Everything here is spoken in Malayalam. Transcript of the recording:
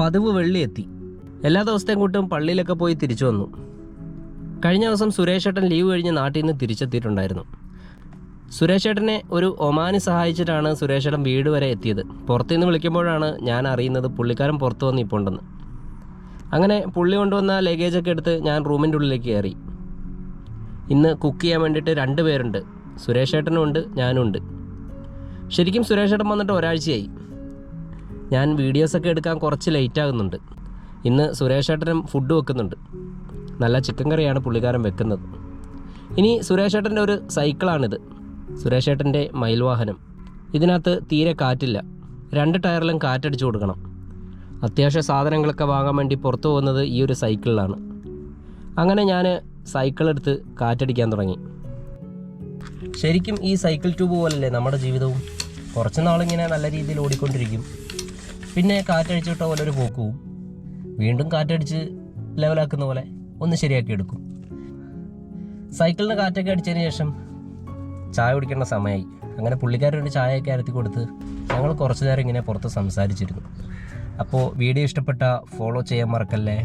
പതിവ് വെള്ളി എത്തി. എല്ലാ ദിവസത്തെയും കൂട്ടും പള്ളിയിലൊക്കെ പോയി തിരിച്ചു വന്നു. കഴിഞ്ഞ ദിവസം സുരേഷ് ഏട്ടൻ ലീവ് കഴിഞ്ഞ് നാട്ടിൽ നിന്ന് തിരിച്ചെത്തിയിട്ടുണ്ടായിരുന്നു. സുരേഷ് ഏട്ടനെ ഒരു ഒമാനി സഹായിച്ചിട്ടാണ് സുരേഷ് ഏട്ടൻ വീട് വരെ എത്തിയത്. പുറത്തുനിന്ന് വിളിക്കുമ്പോഴാണ് ഞാൻ അറിയുന്നത് പുള്ളിക്കാരൻ പുറത്തു വന്ന് ഇപ്പോൾ ഉണ്ടെന്ന്. അങ്ങനെ പുള്ളി കൊണ്ടുവന്ന ലഗേജൊക്കെ എടുത്ത് ഞാൻ റൂമിന്റെ ഉള്ളിലേക്ക് കയറി. ഇന്ന് കുക്ക് ചെയ്യാൻ വേണ്ടിയിട്ട് രണ്ട് പേരുണ്ട്. സുരേഷ് ഏട്ടനും ഉണ്ട് ഞാനും ഉണ്ട്. ശരിക്കും സുരേഷ് ഏട്ടൻ വന്നിട്ട് ഒരാഴ്ചയായി. ഞാൻ വീഡിയോസൊക്കെ എടുക്കാൻ കുറച്ച് ലേറ്റ് ആകുന്നുണ്ട്. ഇന്ന് സുരേഷ് ഏട്ടനും ഫുഡ് വെക്കുന്നുണ്ട്. നല്ല ചിക്കൻ കറിയാണ് പുള്ളിക്കാരൻ വെക്കുന്നത്. ഇനി സുരേഷ് ഏട്ടന്റെ ഒരു സൈക്കിളാണിത് സുരേഷ് ഏട്ടന്റെ മയിൽവാഹനം. ഇതിനകത്ത് തീരെ കാറ്റില്ല. രണ്ട് ടയറിലും കാറ്റടിച്ചു കൊടുക്കണം. അത്യാവശ്യ സാധനങ്ങളൊക്കെ വാങ്ങാൻ വേണ്ടി പുറത്തു പോകുന്നത് ഈ ഒരു സൈക്കിളിലാണ് അങ്ങനെ ഞാൻ സൈക്കിൾ എടുത്ത് കാറ്റടിക്കാൻ തുടങ്ങി. ശരിക്കും ഈ സൈക്കിൾ ട്യൂബ് പോലല്ലേ നമ്മുടെ ജീവിതവും? കുറച്ച് നാളിങ്ങനെ നല്ല രീതിയിൽ ഓടിക്കൊണ്ടിരിക്കും. പിന്നെ കാറ്റടിച്ചിട്ട പോലെ ഒരു പോക്ക്. പോവും വീണ്ടും കാറ്റടിച്ച് ലെവലാക്കുന്ന പോലെ ഒന്ന് ശരിയാക്കി എടുക്കും. സൈക്കിളിന് കാറ്റൊക്കെ അടിച്ചതിന് ശേഷം ചായ കുടിക്കേണ്ട സമയമായി അങ്ങനെ പുള്ളിക്കാരൊരു ചായയൊക്കെ അരത്തി കൊടുത്ത് ഞങ്ങൾ കുറച്ച് നേരം ഇങ്ങനെ പുറത്ത് സംസാരിച്ചിരുന്നു. അപ്പോൾ വീഡിയോ ഇഷ്ടപ്പെട്ട ഫോളോ ചെയ്യാൻ മറക്കല്ലേ?